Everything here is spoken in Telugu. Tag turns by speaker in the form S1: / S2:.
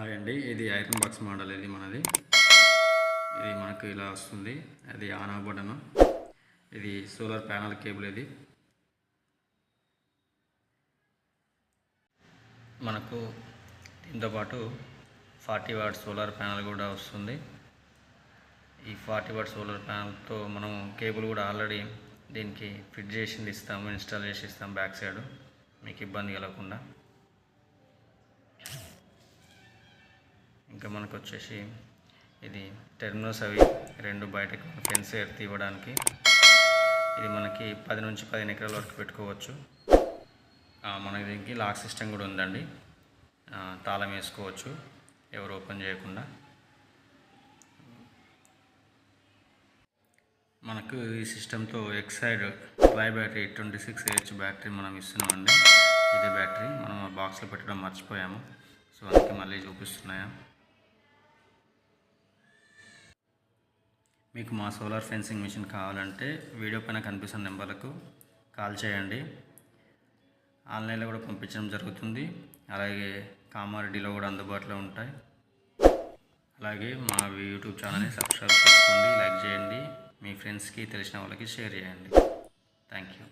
S1: హాయ్ అండి. ఇది ఐరన్ బాక్స్ మోడల్ ఇది మనది. ఇది మనకు ఇలా వస్తుంది. అది ఆన్ అవ్వబడను. ఇది సోలార్ ప్యానల్ కేబుల్ ఇది. మనకు దీంతో పాటు ఫార్టీ వాట్ సోలార్ ప్యానల్ కూడా వస్తుంది. ఈ ఫార్టీ వాట్ సోలార్ ప్యానల్తో మనం కేబుల్ కూడా ఆల్రెడీ దీనికి ఫిట్ చేసింది ఇస్తాము ఇన్స్టాల్ చేసి ఇస్తాం బ్యాక్ సైడ్. మీకు ఇబ్బంది కలగకుండా. ఇంకా మనకు వచ్చేసి ఇది టెర్మినల్స్ అవి రెండు బయటకు ఫెన్స్ ఎర్త్ ఇవ్వడానికి. ఇది మనకి పది నుంచి పదిహేను ఎకరాల వరకు పెట్టుకోవచ్చు. మన దీనికి లాక్ సిస్టమ్ కూడా ఉందండి. తాళం వేసుకోవచ్చు ఎవరు ఓపెన్ చేయకుండా. మనకు ఈ సిస్టంతో Exide tri battery twenty six H battery మనం ఇస్తున్నామండి. ఇదే బ్యాటరీ మనం బాక్స్లో పెట్టడం మర్చిపోయాము. సో అందుకే మళ్ళీ చూపిస్తున్నాయా? మీకు మా సోలార్ ఫెన్సింగ్ మిషన్ కావాలంటే వీడియో పైన కనిపిస్తున్న నెంబర్లకు కాల్ చేయండి. ఆన్లైన్లో కూడా పంపించడం జరుగుతుంది. అలాగే కామారెడ్డిలో కూడా అందుబాటులో ఉంటాయి. అలాగే మా యూట్యూబ్ ఛానల్ని సబ్స్క్రైబ్ చేసుకోండి లైక్ చేయండి. మీ ఫ్రెండ్స్కి తెలిసిన వాళ్ళకి షేర్ చేయండి. Thank you.